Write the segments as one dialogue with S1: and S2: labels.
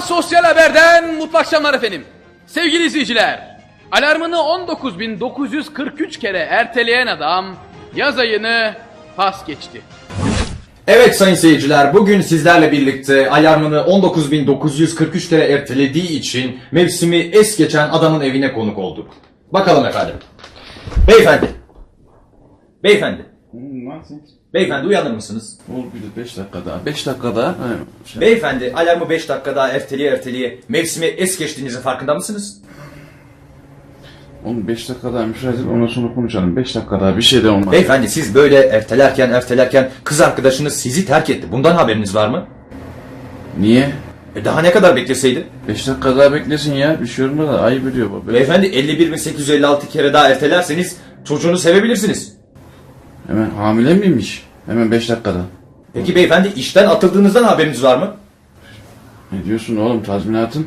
S1: Sosyal Haber'den mutlu akşamlar efendim. Sevgili izleyiciler, alarmını 19.943 kere erteleyen adam yaz ayını pas geçti.
S2: Evet sayın seyirciler bugün sizlerle birlikte alarmını 19.943 kere ertelediği için mevsimi es geçen adamın evine konuk olduk. Bakalım efendim. Beyefendi. Beyefendi. Beyefendi uyanır mısınız?
S3: Ol bir 5 dakika daha. 5 dakika daha. Ha, şey-
S2: Beyefendi alarmı 5 dakika daha erteleye erteleye mevsimi es geçtiğinizin farkında mısınız?
S3: Oğlum 5 dakika daha müsaade et ondan sonra konuşalım. 5 dakika daha bir şey de olmaz.
S2: Beyefendi siz böyle ertelerken ertelerken kız arkadaşınız sizi terk etti. Bundan haberiniz var mı?
S3: Niye?
S2: E daha ne kadar bekleseydi?
S3: 5 dakika daha beklesin ya. Bir şey olmaz da ayıp ediyor bu. Böyle-
S2: Beyefendi 51.856 kere daha ertelerseniz çocuğunu sevebilirsiniz.
S3: Hemen hamile miymiş? Hemen 5 dakikada.
S2: Peki beyefendi işten atıldığınızdan haberiniz var mı?
S3: Ne diyorsun oğlum tazminatın?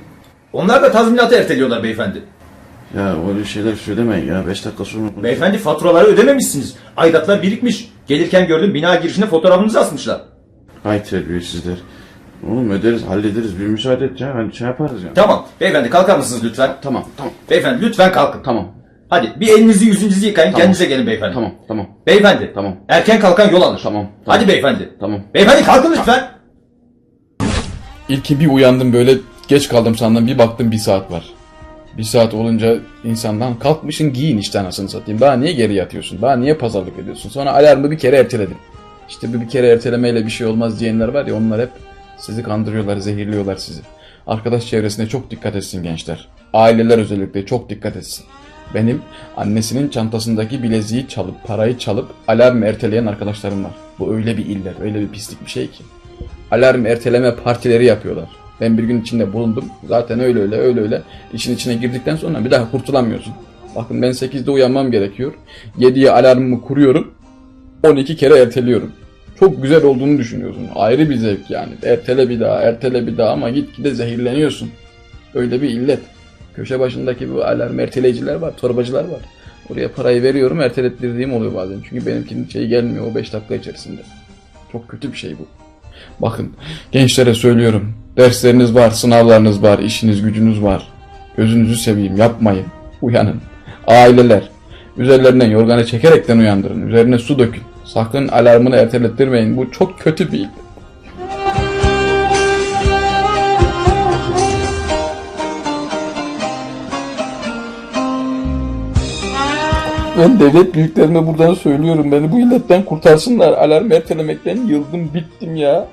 S2: Onlar da tazminatı erteliyorlar beyefendi.
S3: Ya öyle şeyler söylemeyin ya. 5 dakika sonra.
S2: Beyefendi faturaları ödememişsiniz. Aidatlar birikmiş. Gelirken gördüm bina girişine fotoğrafınızı asmışlar.
S3: Hay terbiyesizler. Oğlum öderiz hallederiz. Bir müsaade et ya. Hani şey yaparız ya.
S2: Tamam beyefendi kalkar mısınız lütfen?
S3: Tamam tamam.
S2: Beyefendi lütfen kalkın.
S3: Tamam.
S2: Hadi bir elinizi yüzünüzü yıkayın kendinize gelin beyefendi.
S3: Tamam tamam.
S2: Beyefendi.
S3: Tamam.
S2: Erken kalkan yol alır.
S3: Tamam, tamam.
S2: Hadi beyefendi.
S3: Tamam.
S2: Beyefendi kalkın lütfen.
S4: İlki bir uyandım böyle geç kaldım sandım bir baktım bir saat var. Bir saat olunca insandan kalkmışın giyin işte anasını satayım. Daha niye geri yatıyorsun? Daha niye pazarlık ediyorsun? Sonra alarmı bir kere erteledim. İşte bu bir kere ertelemeyle bir şey olmaz diyenler var ya onlar hep sizi kandırıyorlar, zehirliyorlar sizi. Arkadaş çevresine çok dikkat etsin gençler. Aileler özellikle çok dikkat etsin. Benim annesinin çantasındaki bileziği çalıp, parayı çalıp alarm erteleyen arkadaşlarım var. Bu öyle bir illet, öyle bir pislik bir şey ki alarm erteleme partileri yapıyorlar. Ben bir gün içinde bulundum. Zaten öyle öyle öyle öyle. İşin içine girdikten sonra bir daha kurtulamıyorsun. Bakın ben 8'de uyanmam gerekiyor. 7'ye alarmımı kuruyorum. 12 kere erteliyorum. Çok güzel olduğunu düşünüyorsun. Ayrı bir zevk yani. Ertele bir daha, ertele bir daha ama gitgide zehirleniyorsun. Öyle bir illet. Köşe başındaki bu alarm erteleyiciler var, torbacılar var. Oraya parayı veriyorum, ertelettirdiğim oluyor bazen. Çünkü benimkinin şeyi gelmiyor o 5 dakika içerisinde. Çok kötü bir şey bu. Bakın gençlere söylüyorum. Dersleriniz var, sınavlarınız var, işiniz gücünüz var. Gözünüzü seveyim yapmayın. Uyanın. Aileler. Üzerlerinden yorganı çekerekten uyandırın. Üzerine su dökün. Sakın alarmını ertelettirmeyin. Bu çok kötü bir Ben devlet büyüklerime buradan söylüyorum. Beni bu illetten kurtarsınlar. Alarm ertelemekten yıldım bittim ya.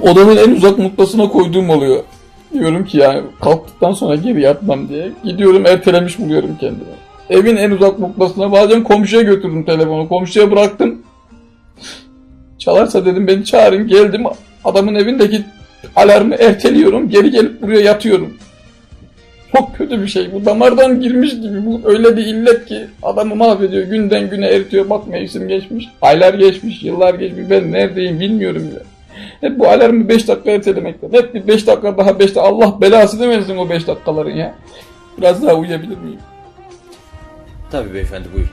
S4: Odamın en uzak noktasına koyduğum oluyor. Diyorum ki ya kalktıktan sonra geri yatmam diye. Gidiyorum ertelemiş buluyorum kendimi. Evin en uzak noktasına bazen komşuya götürdüm telefonu. Komşuya bıraktım. Çalarsa dedim beni çağırın geldim. Adamın evindeki alarmı erteliyorum. Geri gelip buraya yatıyorum. Çok kötü bir şey. Bu damardan girmiş gibi. Bu öyle bir illet ki adamı mahvediyor. Günden güne eritiyor. Bak mevsim geçmiş. Aylar geçmiş. Yıllar geçmiş. Ben neredeyim bilmiyorum bile. Hep bu alarmı 5 dakika ertelemekten. Hep bir 5 dakika daha 5 dakika. Allah belasını versin o 5 dakikaların ya. Biraz daha uyuyabilir miyim?
S2: Tabii beyefendi buyurun.